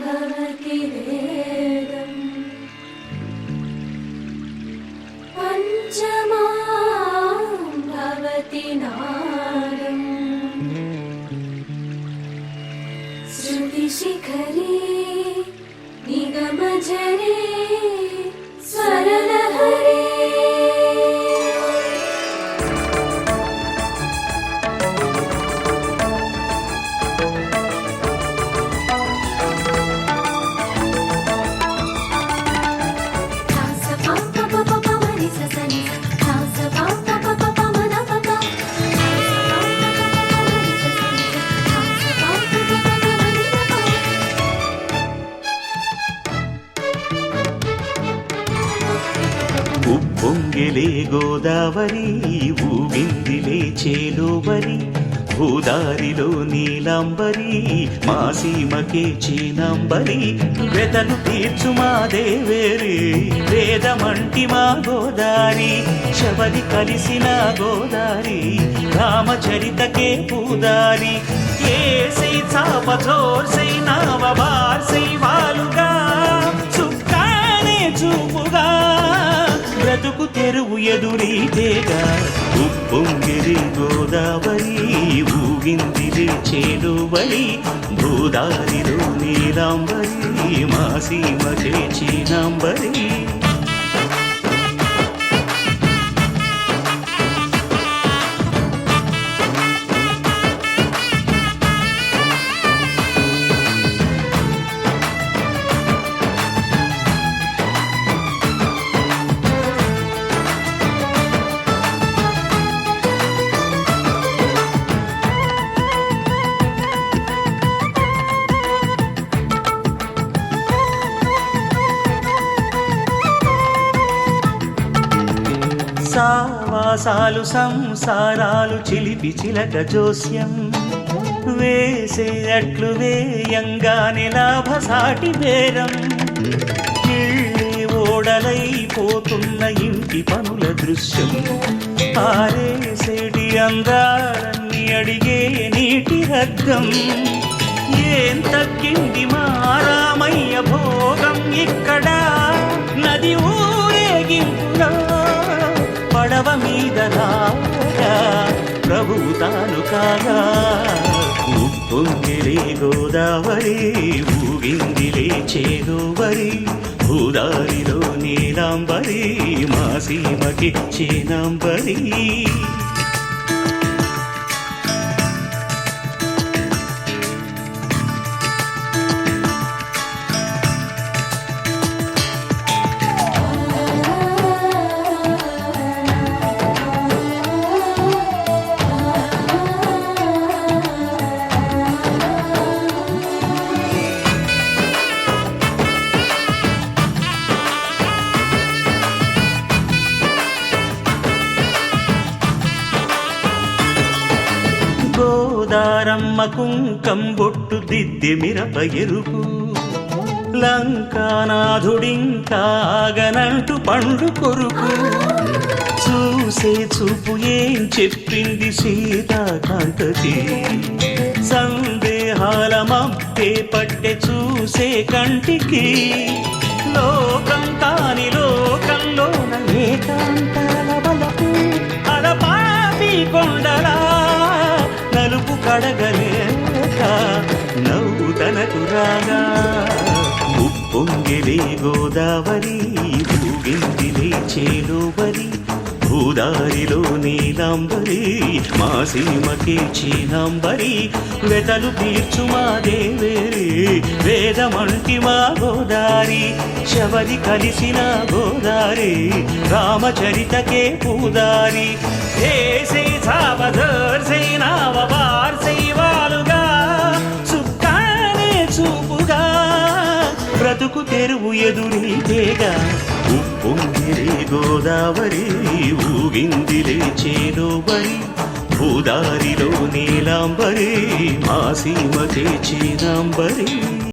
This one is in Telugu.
भवति पञ्चमा भवति नाम श्रुतिशिखरे निगम स्वरलहरे ఉప్పొంగిలే గోదావరి ఊగిందిలే చేలోబరి భూదారిలో నీలంబరి మా సీమకే చీనంబరి. వెతలు తీర్చు మా దేవేరి వేదమంటి మా గోదారి శబరి కలిసిన గోదారి రామచరితకే పూదారి. ఏసై చాప జోర్సై నావ బార్సై వాలుగా ఎదురీతేగా ఉప్పొంగిరి గోదావరి ఊగిందిరి చేలువరి భూదారిలో నీలాంబరి మాసీమ చేచినాంబరి సావాసాలు సంసారాలు చిలిపి చిలక జోస్యం. వేసే అట్లు వేయంగానే లాభసాటి బేరం. ఓడలైపోతున్న ఇంటి పనుల దృశ్యం. ఆరేసేటి అందాలన్నీ అడిగే నీటి రగ్గం ఏం తగ్గింది మారామయ్య భోగం ఇక్కడ? మానవ మీద ప్రభువు తాను కాగా ఉప్పొంగిలే గోదావరి ఊగిందిలే చేదోవరి భూదారిలో నీలాంబరి మా సీమకి చీనాంబరి గోదారమ్మ కుంకం బొట్టు దిద్దె మిరప ఎరుపు. లంకానాథుడింకాగనంటు పండు కొరుకు. చూసే చూపు ఏం చెప్పింది సీతాకాంతకి. సందేహాల మప్పే పట్టె చూసే కంటికి. లోకం నలుపు నవ్వు తనకు రాగా ఉప్పొంగిలే గోదావరి ఊగిందిలే చేలోబరి భూదారిలో నీలాంబరి మా సీమకి చీనాంబరి వెతలు తీర్చు మా దేవేరి వేదమంటి మా గోదారి శబరి కలిసిన గోదారి రామచరితకే పూదారి. ఏసే సావధర్సై నావ వార్సై వాలుగా చూపుగా బ్రతుకు తెరువు ఎదురీతేగా ఉప్పొంగిరే గోదావరి ఊగిందిలే చేలోబరి భూదారిలో నీలాంబరి మా సీమకే చీనాంబరి